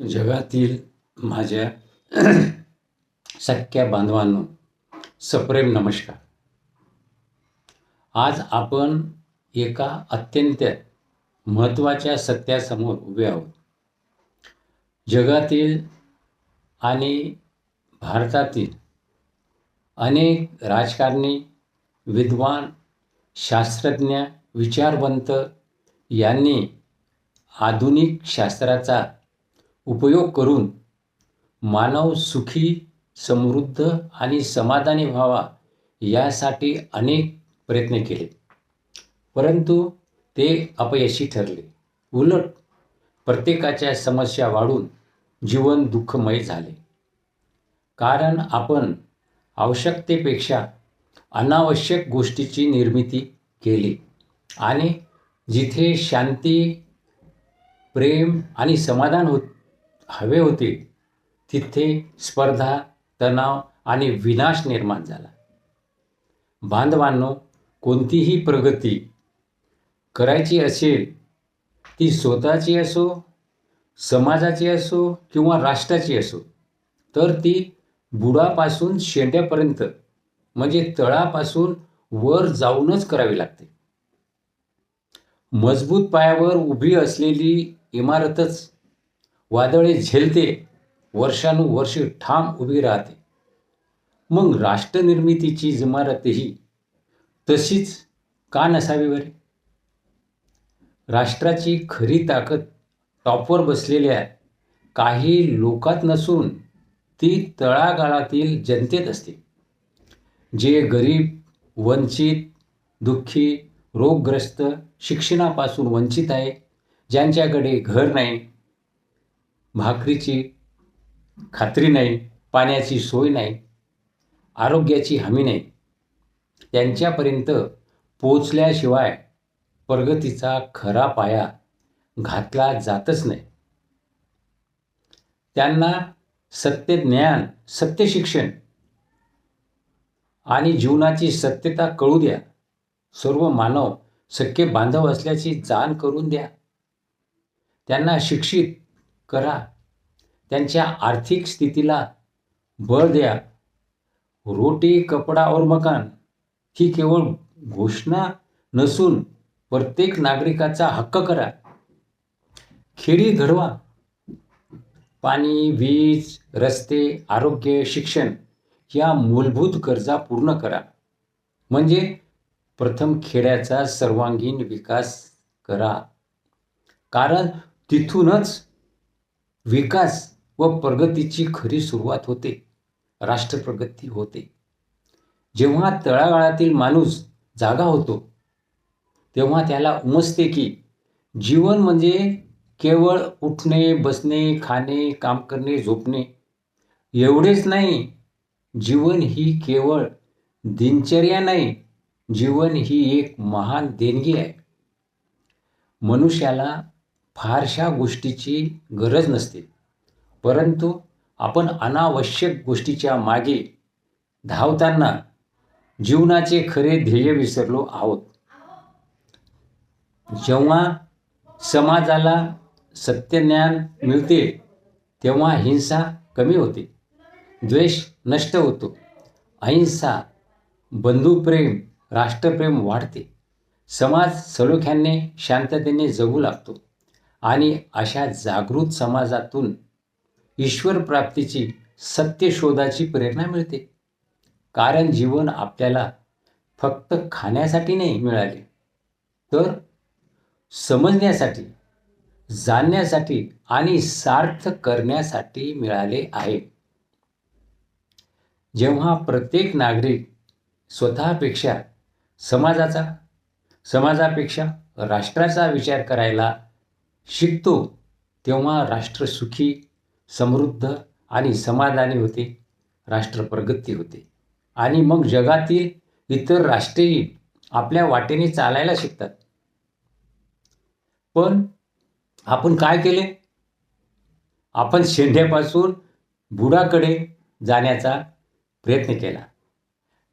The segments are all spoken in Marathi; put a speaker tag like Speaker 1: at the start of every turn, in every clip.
Speaker 1: जगातील माझ्या सख्या बांधवांनो सप्रेम नमस्कार. आज आपण एका अत्यंत महत्त्वाच्या सत्यासमोर उभे आहोत. जगातील आणि भारतातील अनेक राजकारणी विद्वान शास्त्रज्ञ विचारवंत यांनी आधुनिक शास्त्राचा उपयोग करून मानव सुखी समृद्ध आणि समाधानी व्हावा यासाठी अनेक प्रयत्न केले. परंतु ते अपयशी ठरले. उलट प्रत्येकाच्या समस्या वाढून जीवन दुःखमय झाले. कारण आपण आवश्यकतेपेक्षा अनावश्यक गोष्टीची निर्मिती केली आणि जिथे शांती प्रेम आणि समाधान होत हवे होते तिथे स्पर्धा तणाव आणि विनाश निर्माण झाला. बांधवांनो कोणतीही प्रगती करायची असेल ती स्वतःची असो समाजाची असो किंवा राष्ट्राची असो तर ती बुडापासून शेंड्यापर्यंत म्हणजे तळापासून वर जाऊनच करावी लागते. मजबूत पायावर उभी असलेली इमारतच वादळे झेलते वर्षानुवर्ष ठाम उभी राहते. मग राष्ट्रनिर्मितीची इमारतही तशीच का नसावी बरे? राष्ट्राची खरी ताकद टॉपवर बसलेल्या काही लोकात नसून ती तळागाळातील जनतेत असते. जे गरीब वंचित दुःखी रोगग्रस्त शिक्षणापासून वंचित आहे ज्यांच्याकडे घर नाही भाकरीची खात्री नाही पाण्याची सोय नाही आरोग्याची हमी नाही. त्यांच्यापर्यंत पोचल्याशिवाय प्रगतीचा खरा पाया घातला जातच नाही. त्यांना सत्य ज्ञान सत्य शिक्षण आणि जीवनाची सत्यता कळू द्या. सर्व मानव सख्य बांधव असल्याची जाण करून द्या. त्यांना शिक्षित करा. त्यांच्या आर्थिक स्थितीला बळ द्या. रोटी कपडा और मकान ही केवळ घोषणा नसून प्रत्येक नागरिकाचा हक्क करा. खेडी घडवा पाणी वीज रस्ते आरोग्य शिक्षण या मूलभूत गरजा पूर्ण करा. म्हणजे प्रथम खेड्याचा सर्वांगीण विकास करा. कारण तिथूनच विकास व प्रगतीची खरी सुरुवात होते. राष्ट्रप्रगती होते. जेव्हा तळागाळातील माणूस जागा होतो तेव्हा त्याला उमजते की जीवन म्हणजे केवळ उठणे बसणे खाणे काम करणे झोपणे. एवढेच नाही जीवन ही केवळ दिनचर्या नाही जीवन ही एक महान देणगी आहे. मनुष्याला फारशा गोष्टीची गरज नसते. परंतु आपण अनावश्यक गोष्टीच्या मागे धावताना जीवनाचे खरे ध्येय विसरलो आहोत. जेव्हा समाजाला सत्यज्ञान मिळते तेव्हा हिंसा कमी होते. द्वेष नष्ट होतो. अहिंसा बंधुप्रेम राष्ट्रप्रेम वाढते. समाज सलोख्याने शांततेने जगू लागतो. आणि अशा जागृत समाजातून ईश्वर प्राप्तीची सत्य शोधाची प्रेरणा मिळते. कारण जीवन आपल्याला फक्त खाण्यासाठी नाही मिळाले तर समजण्यासाठी जाणण्यासाठी आणि सार्थ करण्यासाठी मिळाले आहे. जेव्हा प्रत्येक नागरिक स्वतःपेक्षा समाजाचा समाजापेक्षा राष्ट्राचा विचार करायला शिकतो तेव्हा राष्ट्र सुखी समृद्ध आणि समाधानी होते राष्ट्र प्रगती होते. आणि मग जगातील इतर राष्ट्रेही आपल्या वाटेने चालायला शिकतात. पण आपण काय केले? आपण शेंड्यापासून बुडाकडे जाण्याचा प्रयत्न केला.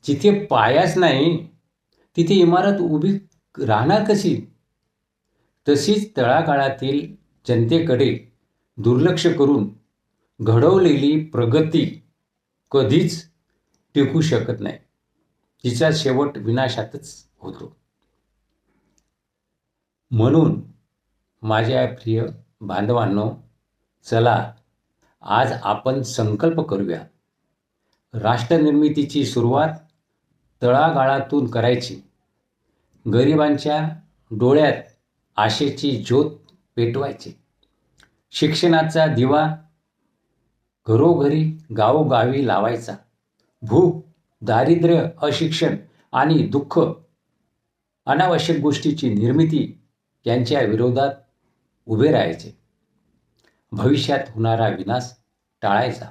Speaker 1: जिथे पायाच नाही तिथे इमारत उभी राहणार कशी? तशीच तळागाळातील जनतेकडे दुर्लक्ष करून घडवलेली प्रगती कधीच टिकू शकत नाही. तिचा शेवट विनाशातच होतो. म्हणून माझ्या प्रिय बांधवांनो चला आज आपण संकल्प करूया. राष्ट्रनिर्मितीची सुरुवात तळागाळातून करायची. गरिबांच्या डोळ्यात आशेची ज्योत पेटवायची. शिक्षणाचा दिवा घरोघरी गावोगावी लावायचा. भूक दारिद्र्य अशिक्षण आणि दुःख अनावश्यक गोष्टीची निर्मिती यांच्या विरोधात उभे राहायचे. भविष्यात होणारा विनाश टाळायचा.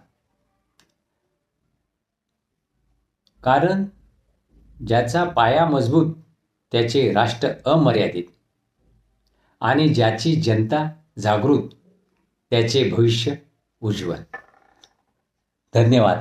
Speaker 1: कारण ज्याचा पाया मजबूत त्याचे राष्ट्र अमर्यादित. आणि ज्याची जनता जागृत त्याचे भविष्य उज्ज्वल. धन्यवाद.